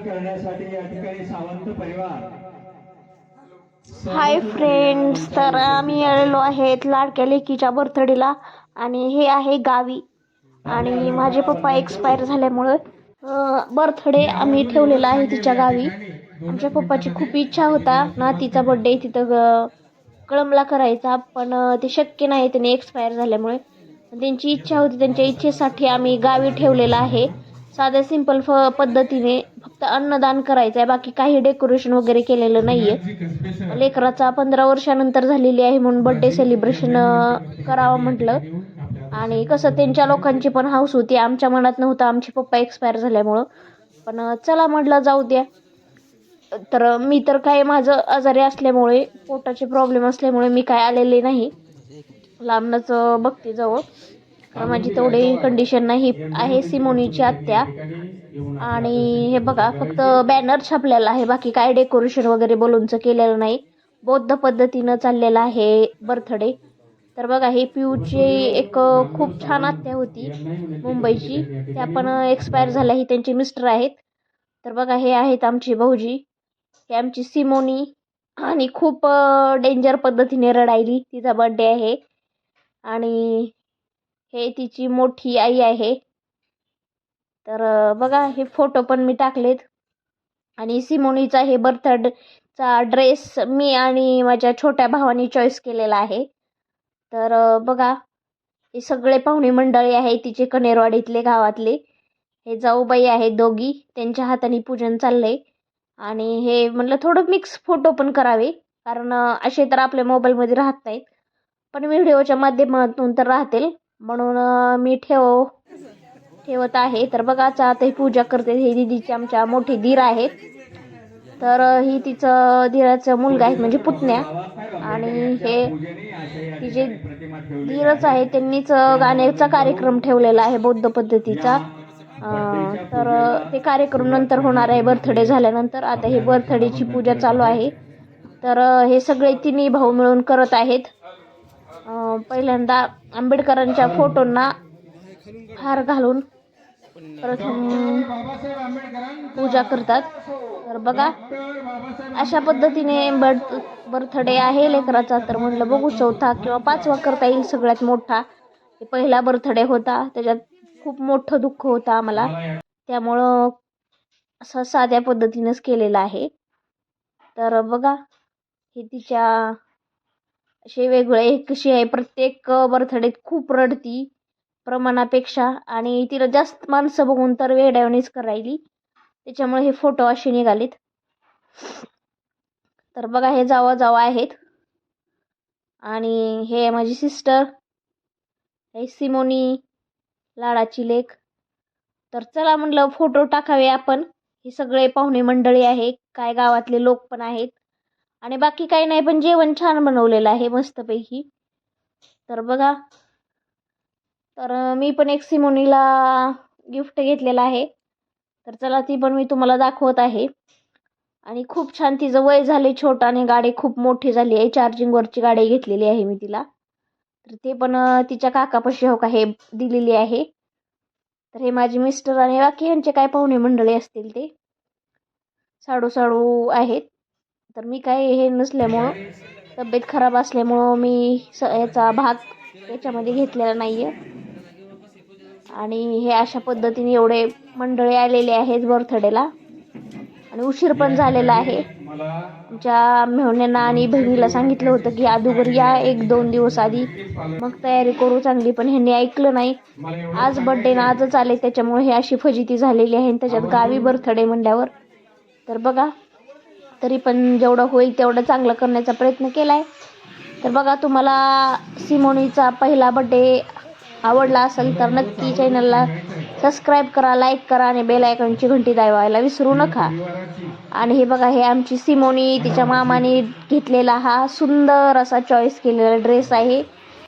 करण्यासाठी या ठिकाणी सावंत परिवार. हाय फ्रेंड्स तर आम्ही आलेलो आहेत लाडक्या लेकीच्या बर्थडेला आणि हे आहे गावी. आणि माझे पप्पा एक्सपायर झाल्यामुळं बर्थडे आम्ही ठेवलेला आहे तिच्या गावी. आमच्या पप्पाची खूप इच्छा होता नातीचा बड्डे तिथं ग कळमला करायचा पण ते शक्य नाही त्याने एक्सपायर झाल्यामुळे. त्यांची इच्छा होती त्यांच्या इच्छेसाठी आम्ही गावी ठेवलेलं आहे. साध्या सिंपल फ पद्धतीने फक्त अन्नदान करायचं आहे बाकी काही डेकोरेशन वगैरे केलेलं नाही आहे लेकराचा पंधरा वर्षानंतर झालेली आहे म्हणून बड्डे सेलिब्रेशन करावं म्हटलं. आणि कसं त्यांच्या लोकांची पण हाऊस होती. आमच्या मनात नव्हतं. आमचे पप्पा एक्सपायर झाल्यामुळं. पण चला म्हटलं जाऊ द्या. तर मी तर काय माझं आजारी असल्यामुळे पोटाचे प्रॉब्लेम असल्यामुळे मी काय आलेले नाही. लांबनच बघते जवळ. माझी तेवढी कंडिशन नाही. आहे सिमोनीची आत्या. आणि हे बघा फक्त बॅनर छापलेला आहे. बाकी काय डेकोरेशन वगैरे बलूनचं केलेलं नाही. बौद्ध पद्धतीनं चाललेलं आहे बर्थडे तर बघा हे पिऊची एक खूप छान आत्या होती मुंबईची. त्या पण एक्सपायर झाल्या ही त्यांचे मिस्टर आहेत. तर बघा हे आहेत आमची भाऊजी. हे आमची सिमोनी. आणि खूप डेंजर पद्धतीने रडायली. तिचा बर्थडे आहे. आणि हे तिची मोठी आई आहे. तर बघा हे फोटो पण मी टाकलेत. आणि सिमोनीचा हे बर्थडेचा ड्रेस मी आणि माझ्या छोट्या भावाने चॉईस केलेला आहे. तर बघा हे सगळे पाहुणे मंडळी आहे तिचे कनेरवाडीतले गावातले. हे जाऊबाई आहेत दोघी त्यांच्या हाताने पूजन चाललंय. आणि हे म्हटलं थोडं मिक्स फोटो पण करावे कारण असे तर आपल्या मोबाईलमध्ये राहत नाहीत. पण व्हिडिओच्या माध्यमातून तर राहतील. म्हणून मी ठेव ठेवत आहे. तर बघा आता ही पूजा करते. हे दिदीची आमच्या मोठी धीर आहेत. तर ही तिचं धीराचं मुलगा आहे म्हणजे पुतण्या. आणि हे तिचे धीरच आहे त्यांनीच गाण्याचा कार्यक्रम ठेवलेला आहे बौद्ध पद्धतीचा. तर ते कार्यक्रम नंतर होणार आहे बर्थडे झाल्यानंतर. आता हे बर्थडेची पूजा चालू आहे. तर हे सगळे तिन्ही भाऊ मिळून करत आहेत. पहिल्यांदा आंबेडकरांच्या फोटोंना हार घालून प्रथम पूजा करतात. तर बघा अशा पद्धतीने बर्थ बर्थडे आहे. लेकराचा तर म्हटलं बघू चौथा किंवा पाचवा करता येईल सगळ्यात मोठा. पहिला बर्थडे होता. त्याच्यात खूप मोठं दुःख होतं आम्हाला. त्यामुळं असं साध्या पद्धतीनंच केलेलं आहे. तर बघा हे तिच्या असे वेगळे कशी आहे प्रत्येक बर्थडेत खूप रडती प्रमाणापेक्षा आणि तिला जास्त माणसं बघून तर वेड्यावणीच करायली त्याच्यामुळे हे फोटो असे निघालेत. तर बघा हे जावा जावा आहेत. आणि हे माझी सिस्टर. हे सिमोनी लाडाची लेख तर चला म्हटलं फोटो टाकावे आपण. हे सगळे पाहुणे मंडळी आहे काय गावातले लोक पण आहेत. आणि बाकी काही नाही पण जेवण छान बनवलेलं आहे मस्तपैकी. तर बघा तर मी पण एक सिमोनीला गिफ्ट घेतलेलं आहे. तर चला ती पण मी तुम्हाला दाखवत आहे. आणि खूप छान तिचं वय झाले छोटं आणि गाडी खूप मोठी झाली आहे. चार्जिंगवरची गाडी घेतलेली आहे मी तिला. तर ते पण तिच्या काकापाशी हो का हे दिलेली आहे. तर हे माझे मिस्टर आणि बाकी यांचे काय पाहुणे मंडळी असतील ते. साडू साडू आहेत. तर मी काय हे नसल्यामुळं तब्येत खराब असल्यामुळं मी स याचा भाग याच्यामध्ये घेतलेला नाही आहे आणि हे अशा पद्धतीने एवढे मंडळी आलेले आहेत बर्थडेला. आणि उशीर पण झालेला आहे. आमच्या मेहण्यांना आणि बहिणीला सांगितलं होतं की अगोदर या एक दोन दिवस आधी. मग तयारी करू चांगली. पण ह्यांनी ऐकलं नाही. आज बड्डे ना आजच आले. त्याच्यामुळे हे अशी फजिती झालेली आहे आणि त्याच्यात गावी बर्थडे म्हणल्यावर. तर बघा तरी पण जेवढं होईल तेवढं चांगलं करण्याचा प्रयत्न केला आहे तर बघा तुम्हाला सिमोनीचा पहिला बड्डे आवडला असेल तर नक्की चॅनलला सबस्क्राईब करा लाईक करा आणि बेल आयकॉनची घंटी दाबायला विसरू नका. आणि हे बघा हे आमची सिमोनी तिच्या मामाने घेतलेला हा सुंदर असा चॉईस केलेला ड्रेस आहे.